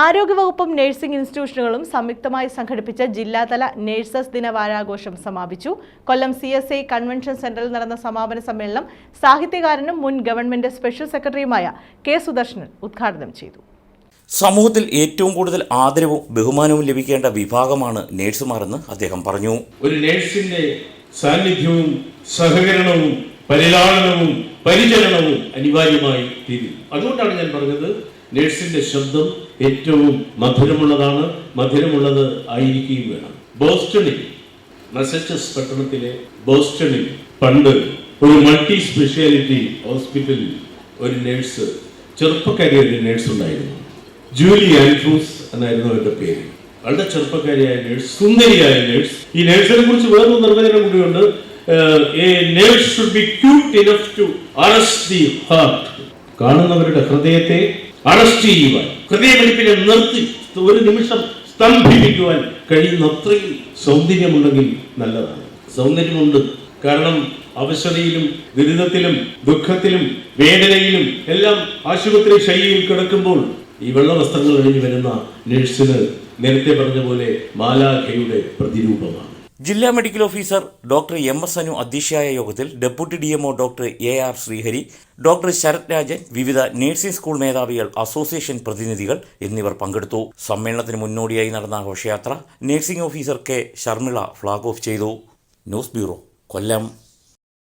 ആരോഗ്യവകുപ്പും നഴ്സിംഗ് ഇൻസ്റ്റിറ്റ്യൂഷനുകളും സംയുക്തമായി സംഘടിപ്പിച്ച ജില്ലാതല നഴ്സസ് ദിന വാരാഘോഷം സമാപിച്ചു. Kollam C S I convention സെന്ററിൽ നടന്ന സമാപന സമ്മേളനം സാഹിത്യകാരനും മുൻ ഗവൺമെന്റ് സ്പെഷ്യൽ സെക്രട്ടറിയുമായ കെ സുദർശനൻ ഉദ്ഘാടനം ചെയ്തു. സമൂഹത്തിൽ ഏറ്റവും കൂടുതൽ ആദരവും ബഹുമാനവും ലഭിക്കേണ്ട വിഭാഗമാണ് നേഴ്സുമാരെന്ന് അദ്ദേഹം പറഞ്ഞു. ഒരു നേഴ്സിന്റെ സാന്നിധ്യവും സഹകരണവും പരിലാളനവും പരിചരണവും അനിവാര്യമായി തീരും. അതുകൊണ്ടാണ് ഞാൻ പറഞ്ഞത് നേഴ്സിന്റെ ശബ്ദം ഏറ്റവും മധുരമുള്ളതാണ് മധുരമുള്ളത് ആയിരിക്കുകയും വേണം. ബോസ്റ്റണിൽ മസച്ചസ് പട്ടണത്തിലെ ബോസ്റ്റണിൽ പണ്ട് ഒരു മൾട്ടി സ്പെഷ്യാലിറ്റി ഹോസ്പിറ്റലിൽ ഒരു നേഴ്സ് ചെറുപ്പക്കാരി ഒരു നേഴ്സ് ഉണ്ടായിരുന്നു. ജൂലി ആൻഡ്രൂസ് എന്നായിരുന്നു അവരുടെ പേര്. വളരെ ചെറുപ്പക്കാരിയായ നേഴ്സ് സുന്ദരിയായ നേഴ്സ് ഈ നേഴ്സിനെ കുറിച്ച് വേറൊരു നിർവചനം കൂടിയുണ്ട്. കാണുന്നവരുടെ ഹൃദയത്തെ അറസ്റ്റ് ചെയ്യുവാൻ ഹൃദയമിടിപ്പിനെ നിർത്തി ഒരു നിമിഷം സ്തംഭിപ്പിക്കുവാൻ കഴിയുന്ന അത്രയും സൗന്ദര്യമുണ്ടെങ്കിൽ നല്ലതാണ്. സൗന്ദര്യമുണ്ട്. കാരണം അവശതയിലും ദുരിതത്തിലും ദുഃഖത്തിലും വേദനയിലും എല്ലാം ആശുപത്രി ശൈലിയിൽ കിടക്കുമ്പോൾ ഈ വെള്ള വസ്ത്രങ്ങൾ അണിഞ്ഞു വരുന്ന നഴ്സിന് നേരത്തെ പറഞ്ഞ പോലെ മാലാഖയുടെ പ്രതിരൂപമാണ്. ജില്ലാ medical officer doctor M S Anu അധ്യക്ഷയായ യോഗത്തിൽ deputy D M O doctor A R Srihari doctor Sarath Rajan വിവിധ നഴ്സിംഗ് സ്കൂൾ മേധാവികൾ അസോസിയേഷൻ പ്രതിനിധികൾ എന്നിവർ പങ്കെടുത്തു. സമ്മേളനത്തിന് മുന്നോടിയായി നടന്ന ഘോഷയാത്ര nursing officer K Sharmila flag off ചെയ്തു. News bureau Kollam.